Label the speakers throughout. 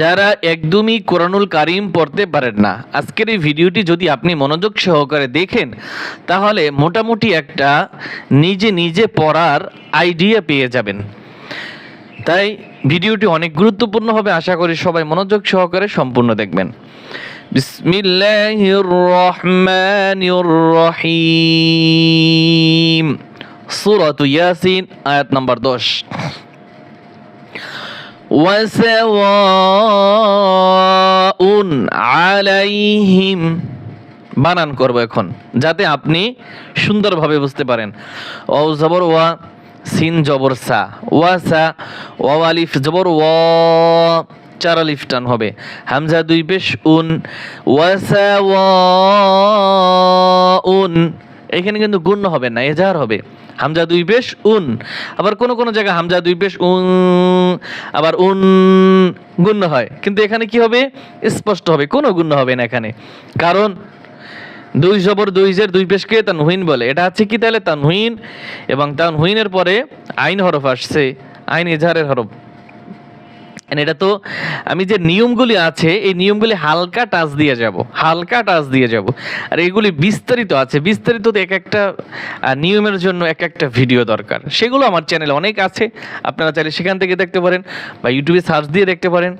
Speaker 1: যারা একদমই কোরআনুল কারিম পড়তে পারেন না, আজকের এই ভিডিওটি যদি আপনি মনোযোগ সহকারে দেখেন, তাহলে মোটামুটি একটা নিজে নিজে পড়ার আইডিয়া পেয়ে যাবেন। তাই ভিডিওটি অনেক গুরুত্বপূর্ণ হবে আশা করি সবাই মনোযোগ সহকারে সম্পূর্ণ দেখবেন। বিসমিল্লাহির রহিম। সূরাতু ইয়াসিন, আয়াত নাম্বার 10 ওয়াসাওয়াউন আলাইহিম। বানান করব এখন, যাতে আপনি সুন্দরভাবে বুঝতে পারেন। ও জবর ওয়া, সিন জবর সা। ওয়া সা ওয়া আলিফ জবর ওয়া, চার আলিফ টান হবে। হামজা দুই পেশ, উন। ওয়াসা উন এখানে কিন্তু গুণ্য হবে না, এজাহার হবে। হামজা দুই পেশ উন। আবার কোন কোন জায়গায় হামজা দুই পেশ উন। আবার উন গুণ্য হয়। কিন্তু এখানে কি হবে? স্পষ্ট হবে, কোনো গুণ্য হবে না এখানে। কারণ দুই জবর দুই জের দুই পেশকে তানহুইন বলে। এটা হচ্ছে কি তাহলে তানহুইন? এবং তানহুইনের পরে আইন হরফ আসছে, আইন এজাহারের হরফ। And এটা তো, আমি যে নিয়মগুলি আছে, এই নিয়মগুলি হালকা টাচ দিয়ে যাব, হালকা টাচ দিয়ে যাব। আর এগুলি বিস্তারিত আছে, বিস্তারিত এক একটা নিয়মের জন্য এক একটা ভিডিও দরকার। সেগুলো আমার চ্যানেলে অনেক আছে, আপনারা চাইলে সেখান থেকে দেখতে পারেন, বা ইউটিউবে সার্চ দিয়ে দেখতে পারেন।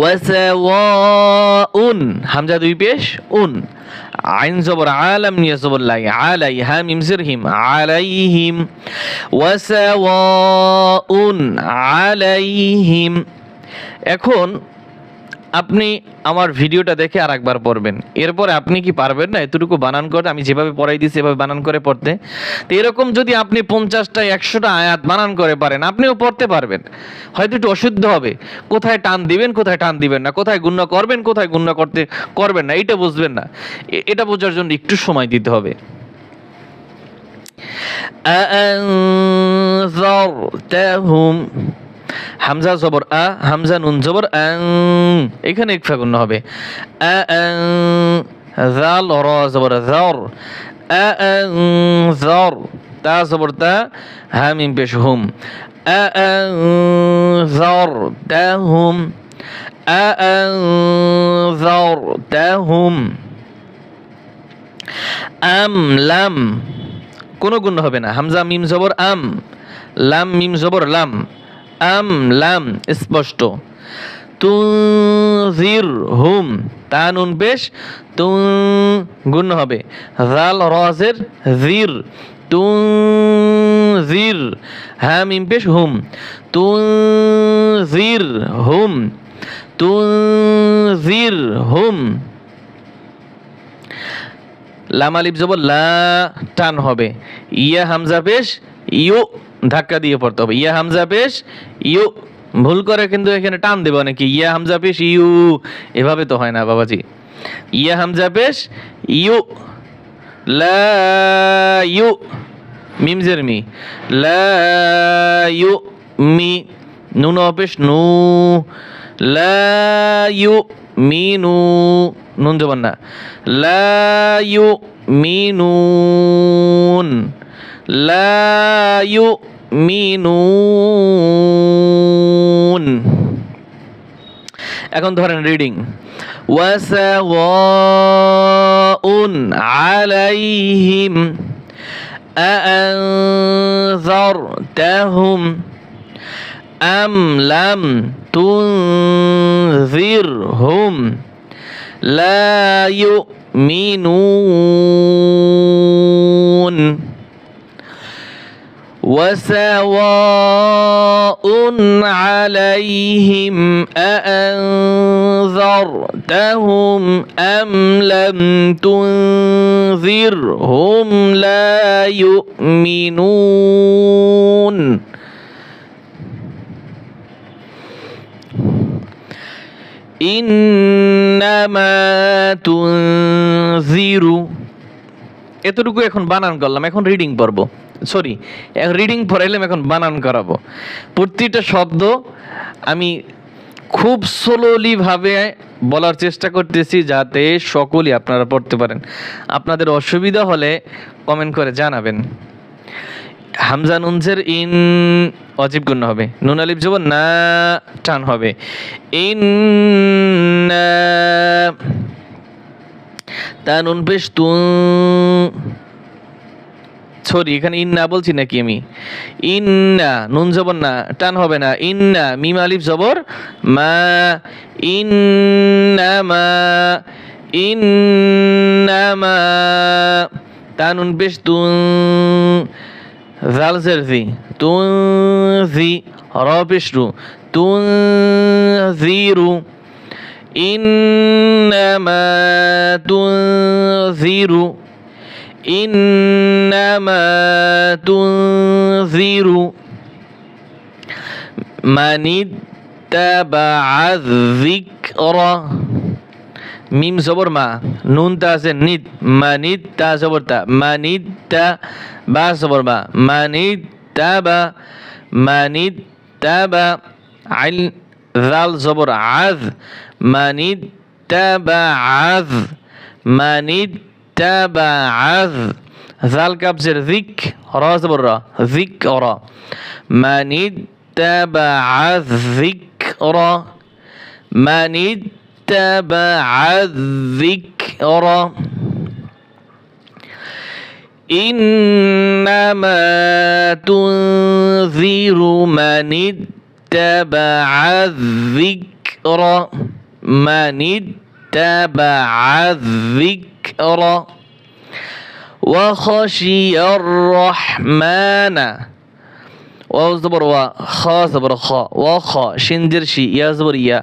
Speaker 1: ওয়াসাওয়াউন হামজা দুই পেশ, উন। আইন জবর আলাম নিয়ে জবর লাই আলাই হা মিম জির হিম আলাইহিম ওয়াসাওয়াউন আলাইহিম এখন আপনি আমার ভিডিওটা দেখে আর একবার পড়বেন এরপরে আপনি কি পারবেন না এতটুকু বানান করতে আমি যেভাবে পড়াই দিয়েছি এভাবে বানান করে পড়তে তো এরকম যদি আপনি পঞ্চাশটা একশোটা আয়াত বানান করে পারেন আপনিও পড়তে পারবেন হয়তো একটু অশুদ্ধ হবে কোথায় টান দিবেন কোথায় টান দিবেন না কোথায় গুণ্য করবেন কোথায় গুণ্য করতে করবেন না এটা বুঝবেন না এ- এটা বোঝার জন্য একটু সময় দিতে হবে أأنذرتهم হামজা জবর আ, হামজা নুন জবর আং এখানে ইকফা গুণ হবে। আ আং জাল র জবর জর আ আং জর তা জবর তা হা মিম পেশ হুম। আ আং জর তা হুম। আ আং জর তা হুম। আম, লাম। কোনো গুণ হবে না। হামজা, মিম, জবর, আম। লাম, মিম, জবর, লাম। আম লাম, স্পষ্ট। তুজির হুম তা নুন পেশ তু গুণ হবে। জাল রজের জির তুজির হা মিম পেশ হুম। তুজির হুম তুজির হুম লাম আলিফ জবর লা, টান হবে। ইয়া হামজা পেশ ইউ ধাক্কা দিয়ে পড়তে হবে। ইয়া হামজা পেশ, ইউ, ভুল করে কিন্তু এখানে টান দেবে অনেকে। ইয়া হামজা পেশ, ইউ, এভাবে তো হয় না বাবাজি। ইয়া হামজা পেশ, ইউ, লা, ইউ, মিম জের মি। লা, ইউ, মি, নুন অপেশ নু। লা, ইউ মিনু নুন জবান না। লা, ইউ মিনুন লা ইউ মিনুন এখন ধরেন রিডিং ওয়াসাওয়াউন আলাইহিম أأنذرتهم أم لم تنذرهم لا يؤمنون وسواء عليهم أأنذرتهم أم لم تنذرهم لا يؤمنون ইন্নামা তুনজিরু এতটুকু এখন বানান করলাম এখন রিডিং পড়বো সরি রিডিং ফর পড়াইলাম, এখন বানান করাবো। প্রতিটা শব্দ আমি খুব স্লোলি ভাবে বলার চেষ্টা করতেছি যাতে সকলেই আপনারা পড়তে পারেন। আপনাদের অসুবিধা হলে কমেন্ট করে জানাবেন। হামজা নুনজের ইন অজীব গুণ হবে। নুন আলিফ জবর না, টান হবে। ইন তা নুন পেশ তু সরি, এখানে ইন্না বলছি নাকি আমি? ইন্না, নুন জবর না, টান হবে না। ইন্না, মিম আলিফ জবর, মা, ইন্না মা ইন্না মা। তা নুন পেশ তু জাল জের জি। তু জি, র পেশ রু। তু জিরু إنما تنذر إنما تنذر من اتبع الذكر মিম জবর মা নুন তা আছে নিত মানিত তা জবর তা মানিত তা বা জবর বা মানিত তা বা মানিত তা বা আইল জাল জবর আজ মানিত তা বা আজ মানিত تابع عذ ذال كابسر ذيك راس برا ذيك ذكرى من اتبع الذكرى من ذيك الذكرى إنما تنذر من اتبع الذكرى من تابع الذكرى الذكر وخشي الرحمن ওয়াও জবর ওয়া খ জবর খ ওয়া খ সিনজের শি ইয়া জবর ইয়া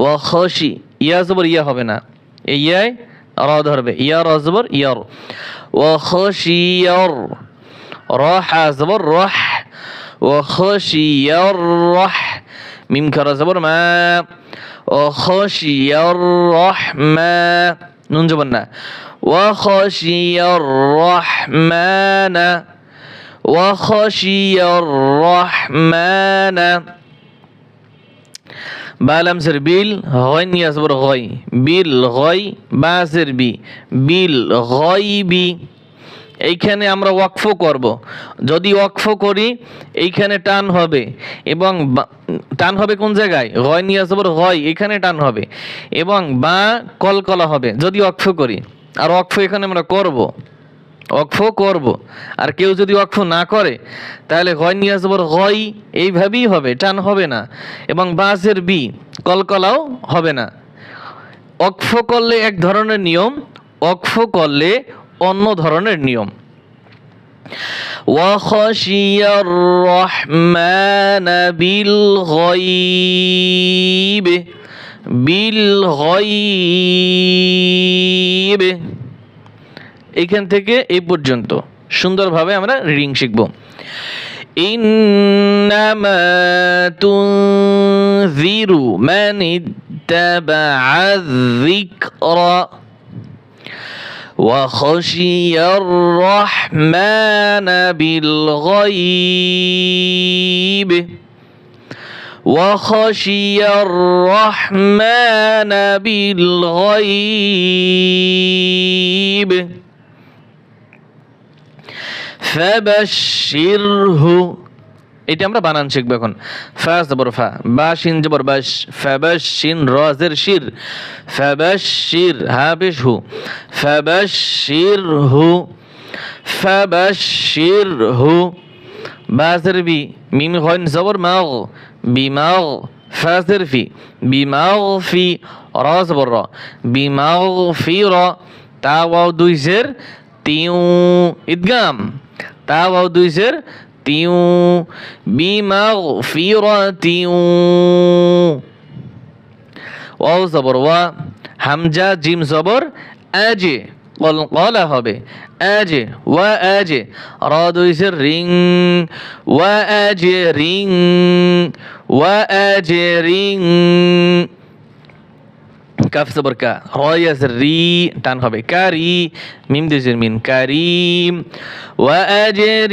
Speaker 1: ওয়া খ শি ইয়া জবর ইয়া হবে না এই ইয়ায় র ধরবে ইয়া র জবর ইয়ার ওয়া খ শি ইয়ার র হা জবর রহ ওয়া খ শি ইয়ার রহ নুন জবান না। ওয়া খাশিয়ার রহমানা ওয়া খাশিয়ার রহমানা বালামসের বিল হয় নিয়াসবর হয় বিল হয় বাসের বি। বিল হয় বি। এইখানে আমরা ওয়াকফ করব। যদি ওয়াকফ করি, এইখানে টান হবে। এবং টান হবে কোন জায়গায়? হয় নিয়ে আসবর হয় এখানে টান হবে। এবং বা, কলকলা হবে, যদি ওয়াকফ করি। আর ওয়াকফ এখানে আমরা করব। ওয়াকফ করব। আর কেউ যদি ওয়াকফ না করে, তাহলে হয় নিয়ে আসবর হয় এইভাবেই হবে, টান হবে না। এবং বাসের বি, কলকলাও হবে না। অক্ফ করলে এক ধরনের নিয়ম অক্ফ করলে অন্য ধরনের নিয়ম وخشي الرحمن بالغيب بالغيب এখান থেকে এই পর্যন্ত সুন্দরভাবে আমরা রিডিং শিখব إنما تنذر من اتبع الذكر وخشي الرحمن بالغيب. وخشي الرحمن بالغيب. فبشره এটা আমরা বানান শিখব এখন। ফা জবর ফা, বা শিন জবর বাস ফাবাস শিন রজের শির ফাবাশির হা পেশ হু ফাবাশির হু ফাবাশির হু বাসের বি, মিম, হইন, জবর মাগ বিমাগ ফাসের ফি বিমাগ ফি র, জবর, র বিমাগ ফি, র, তা, ওয়াও, দুই, জের, তিউ ইদগাম তা, ওয়াও, দুই, জের তিউ ওয়াও জবর, ওয়া হামজা, জিম, জবর, আজে কল কলা হবে, আজে, ওয়া আজে র দুইসের রিং, ওয়া আজে রিং, ওয়া আজে রিং। كاف صبر كا. راية سري تان خبي كاري ميم دجر من كريم وأجر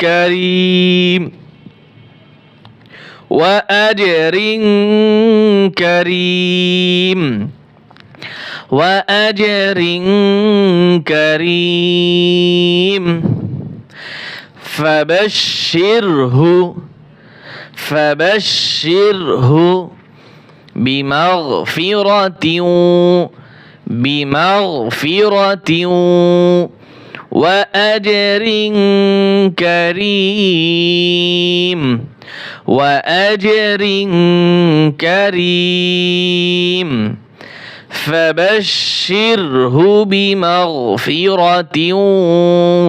Speaker 1: كريم وأجر كريم وأجر كريم فبشره فبشره بمغفرة بمغفرة وأجر كريم وأجر كريم. فبشره بمغفرة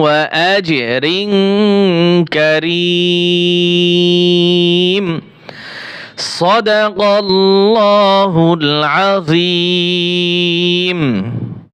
Speaker 1: وأجر كريم. صدق الله العظيم.